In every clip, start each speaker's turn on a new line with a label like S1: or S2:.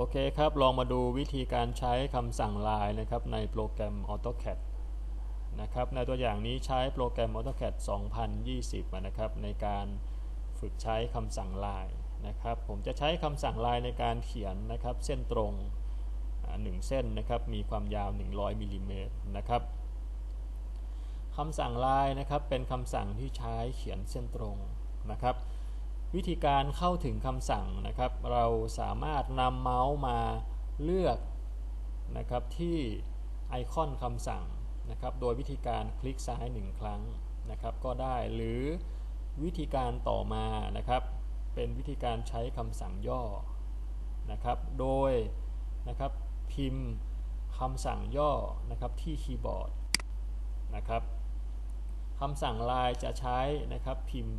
S1: โอเคครับ ลองมาดูวิธีการใช้คำสั่งลายนะครับในโปรแกรม AutoCAD นะครับ ในตัวอย่างนี้ใช้โปรแกรม AutoCAD 2020นะครับในการฝึกใช้คำสั่งลายนะครับ ผมจะใช้คำสั่งลายในการเขียนนะครับ เส้นตรงอ่าหนึ่งเส้นนะครับ มีความยาว 100มิลลิเมตรนะครับคำสั่งลายนะครับเป็นคำสั่งที่ใช้เขียนเส้นตรงนะครับ วิธีการเข้าถึงคำสั่งนะครับ เราสามารถนำเมาส์มาเลือกนะครับที่ไอคอนคำสั่งนะครับ โดยวิธีการคลิกซ้ายหนึ่งครั้งนะครับ ก็ได้หรือวิธีการต่อมานะครับ เป็นวิธีการใช้คำสั่งย่อนะครับ โดยนะครับพิมพ์คำสั่งย่อนะครับที่คีย์บอร์ดนะครับคำสั่งลายจะใช้นะครับพิมพ์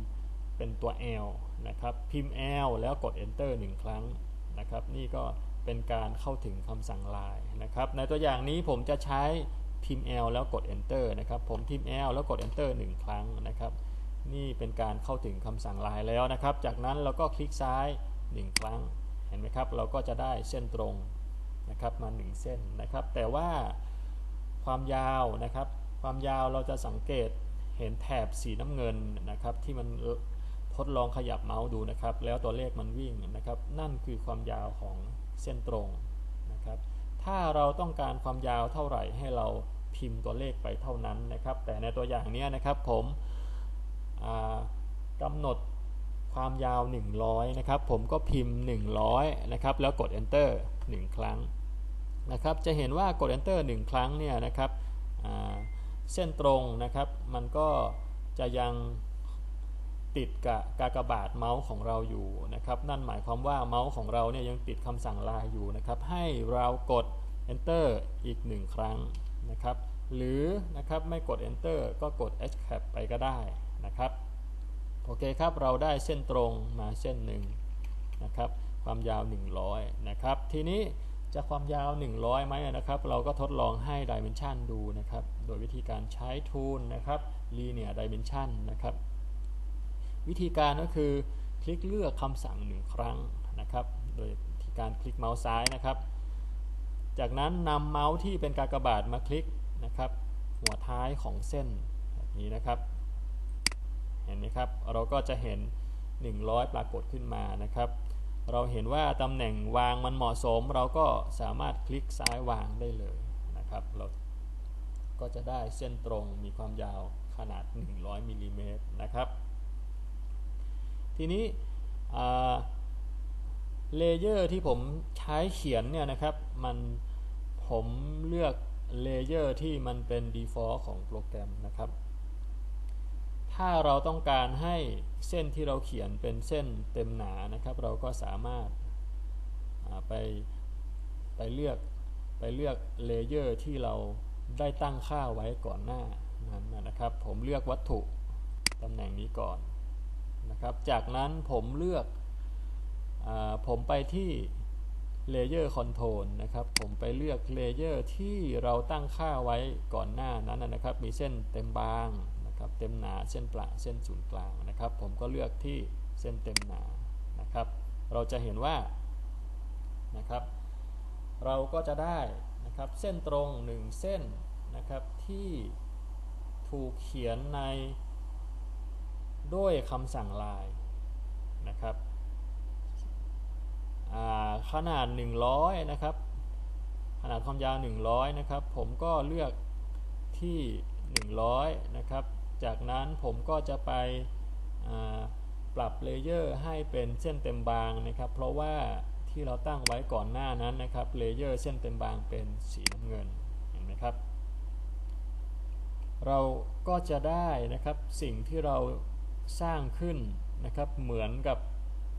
S1: เป็นตัว L นะครับ พิมพ์ L แล้วกด Enter 1 ครั้งนะครับ นี่ก็เป็นการเข้าถึงคำสั่งลายนะครับ ในตัวอย่างนี้ผมจะใช้พิมพ์ L แล้วกด Enter นะครับ ผมพิมพ์ L แล้วกด Enter 1 ครั้งนะครับ นี่เป็นการเข้าถึงคำสั่งลายแล้วนะครับ จากนั้นเราก็คลิกซ้าย 1 ครั้ง เห็นไหมครับ เราก็จะได้เส้นตรงนะครับมา 1 เส้นนะครับ แต่ว่าความยาวนะครับ ความยาวเราจะสังเกตเห็นแถบสีน้ำเงินนะครับที่มัน ดลองขยับเมาส์ดูนะครับ แล้วตัวเลขมันวิ่งนะครับ นั่นคือความยาวของเส้นตรงนะครับ ถ้าเราต้องการความยาวเท่าไหร่ให้เราพิมพ์ตัวเลขไปเท่านั้นนะครับ แต่ในตัวอย่างนี้นะครับผมกำหนดความยาว 100 นะครับ ผมก็พิมพ์ 100 นะครับ แล้วกด enter 1 ครั้งนะครับ จะเห็นว่ากด enter 1 ครั้งเนี่ยนะครับเส้นตรงนะครับ มันก็จะยัง ติดกับกากบาทเมาส์ของเราอยู่นะครับ นั่นหมายความว่าเมาส์ของเราเนี่ยยังติดคำสั่งลายอยู่นะครับ ให้เรากด enter อีก1ครั้งนะครับ หรือนะครับไม่กด enter ก็กด escape ไปก็ได้นะครับ โอเคครับเราได้เส้นตรงมาเส้นหนึ่งนะครับ ความยาว 100 นะครับ ทีนี้จะความยาว 100ไหมนะครับ เราก็ทดลองให้ dimension ดูนะครับ โดยวิธีการใช้ tool นะครับ linear dimension นะครับ วิธีการก็คือคลิกเลือกคำสั่งหนึ่งครั้งนะครับ โดยการคลิกเมาส์ซ้ายนะครับ จากนั้นนำเมาส์ที่เป็นกากบาทมาคลิกนะครับ หัวท้ายของเส้นแบบนี้นะครับ เห็นไหมครับ เราก็จะเห็น 100 ปรากฏขึ้นมานะครับ เราเห็นว่าตำแหน่งวางมันเหมาะสม เราก็สามารถคลิกซ้ายวางได้เลยนะครับ เราก็จะได้เส้นตรงมีความยาวขนาด 100มิลลิเมตรนะครับ ทีนี้เลเยอร์ที่ผมใช้เขียนเนี่ยนะครับ มันผมเลือกเลเยอร์ที่มันเป็น default ของโปรแกรมนะครับ ถ้าเราต้องการให้เส้นที่เราเขียนเป็นเส้นเต็มหนานะครับ เราก็สามารถไปไปเลือกไปเลือกเลเยอร์ที่เราได้ตั้งค่าไว้ก่อนหน้านั้นนะครับ ผมเลือกวัตถุตำแหน่งนี้ก่อน นะครับ จากนั้นผมเลือกอผมไปที่เลเยอร์คอนโทรลนะครับ ผมไปเลือกเลเยอร์ที่เราตั้งค่าไว้ก่อนหน้านั้นนะครับ มีเส้นเต็มบางนะครับ เต็มหนา เส้นประเส้นศูนย์กลางนะครับ ผมก็เลือกที่เส้นเต็มหนา นะครับ เราจะเห็นว่า นะครับ เราก็จะได้นะครับ เส้นตรง 1 เส้นนะครับที่ถูกเขียนใน ด้วยคำสั่งลายนะครับขนาด 100 นะครับ ขนาดความยาว 100 นะครับ ผมก็เลือกที่ 100 นะครับ จากนั้นผมก็จะไปปรับเลเยอร์ให้เป็นเส้นเต็มบางนะครับ เพราะว่าที่เราตั้งไว้ก่อนหน้านั้นนะครับ เลเยอร์เส้นเต็มบางเป็นสีน้ำเงิน เห็นไหมครับ เราก็จะได้นะครับสิ่งที่เรา สร้างขึ้นนะครับเหมือนกับ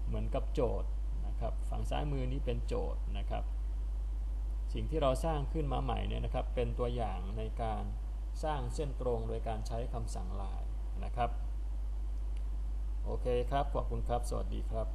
S1: เหมือนกับโจทย์นะครับฝั่งซ้ายมือนี้เป็นโจทย์นะครับสิ่งที่เราสร้างขึ้นมาใหม่เนี่ยนะครับเป็นตัวอย่างในการสร้างเส้นตรงโดยการใช้คำสั่งลายนะครับ โอเคครับ ขอบคุณครับ สวัสดีครับ